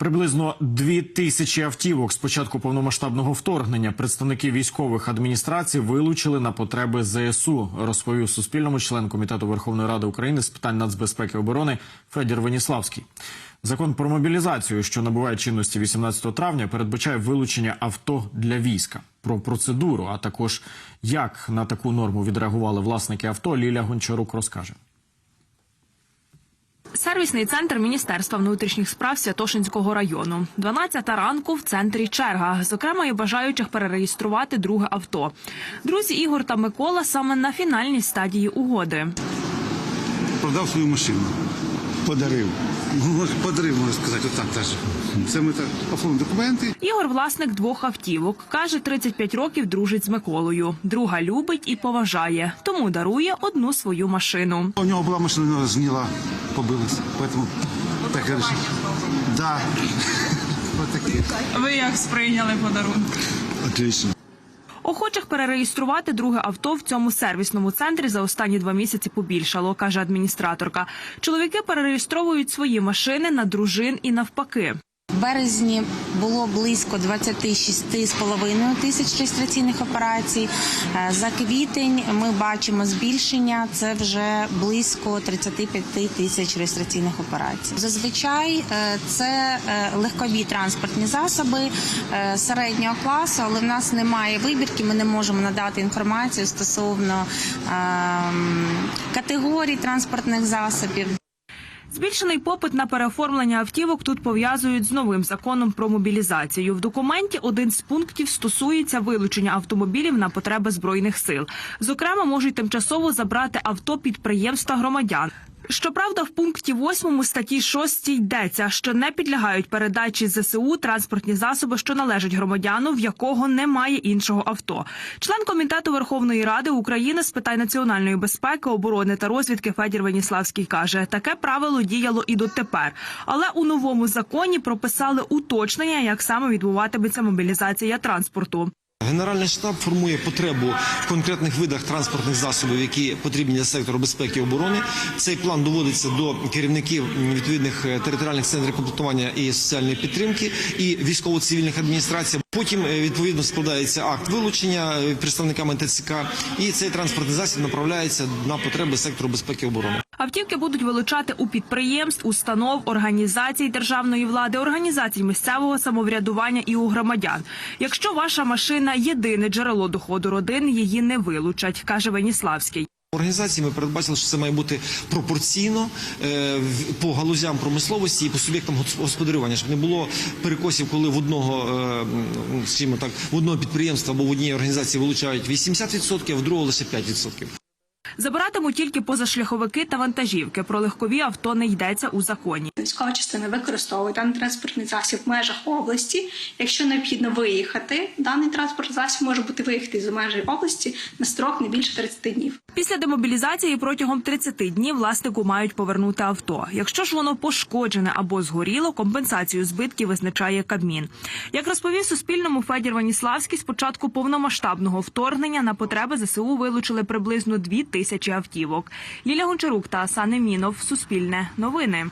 Приблизно дві тисячі автівок з початку повномасштабного вторгнення представники військових адміністрацій вилучили на потреби ЗСУ, розповів Суспільному член комітету Верховної Ради України з питань нацбезпеки і оборони Федір Веніславський. Закон про мобілізацію, що набуває чинності 18 травня, передбачає вилучення авто для війська. Про процедуру, а також як на таку норму відреагували власники авто, Ліля Гончарук розкаже. Сервісний центр Міністерства внутрішніх справ Святошинського району. 12 ранку в центрі черга. Зокрема, і бажаючих перереєструвати друге авто. Друзі Ігор та Микола саме на фінальній стадії угоди. Продав свою машину. Подарив. Ну, Подарив, можна сказати, отак теж. Це ми так оформили документи. Ігор власник двох автівок. Каже, 35 років дружить з Миколою. Друга любить і поважає, тому дарує одну свою машину. У нього була машина, вона згніла, побилася. Поэтому так я вирішив. Да. Ви як сприйняли подарунок? Отлично. Охочих перереєструвати друге авто в цьому сервісному центрі за останні два місяці побільшало, каже адміністраторка. Чоловіки перереєстровують свої машини на дружин і навпаки. Березні було близько 26,5 тисяч реєстраційних операцій. Е, За квітень ми бачимо збільшення. Це вже близько 35 тисяч реєстраційних операцій. Зазвичай е, це е, легкові транспортні засоби середнього класу, але в нас немає вибірки. Ми не можемо надати інформацію стосовно ем, категорій транспортних засобів. Збільшений попит на переоформлення автівок тут пов'язують з новим законом про мобілізацію. В документі один з пунктів стосується вилучення автомобілів на потреби збройних сил. Зокрема, можуть тимчасово забрати авто підприємства громадян. Щоправда, в пункті 8 статті 6 йдеться, що не підлягають передачі ЗСУ транспортні засоби, що належать громадяну, в якого немає іншого авто. Член комітету Верховної Ради України з питань національної безпеки, оборони та розвідки Федір Веніславський каже, таке правило діяло і дотепер. Але у новому законі прописали уточнення, як саме відбуватиметься мобілізація транспорту. Генеральний штаб формує потребу в конкретних видах транспортних засобів, які потрібні для сектору безпеки і оборони. Цей план доводиться до керівників відповідних е, територіальних центрів комплектування і соціальної підтримки і військово-цивільних адміністрацій. Потім е, відповідно складається акт вилучення е, представниками ТЦК, і цей транспортний засіб направляється на потреби сектору безпеки і оборони. Автівки будуть вилучати у підприємств, установ, організацій державної влади, організацій місцевого самоврядування і у громадян. Якщо ваша машина єдине джерело доходу родин, її не вилучать, каже Веніславський. Організації ми передбачили, що це має бути пропорційно е, по галузям промисловості і по суб'єктам господарювання, щоб не було перекосів, коли в одного, е, скажімо так, в одного підприємства або в одній організації вилучають 80%, а в другого лише 5%. Забиратимуть тільки позашляховики та вантажівки. Про легкові авто не йдеться у законі. Військова частина використовує даний транспортний засіб в межах області. Якщо необхідно виїхати, даний транспортний засіб може бути виїхати з межі області на строк не більше 30 днів. Після демобілізації протягом 30 днів власнику мають повернути авто. Якщо ж воно пошкоджене або згоріло, компенсацію збитків визначає Кабмін. Як розповів Суспільному Федір Ваніславський, з початку повномасштабного вторгнення на потреби ЗСУ вилучили приблизно дві тисячі автівок. Ліля Гончарук та Асан Мінов Суспільне новини.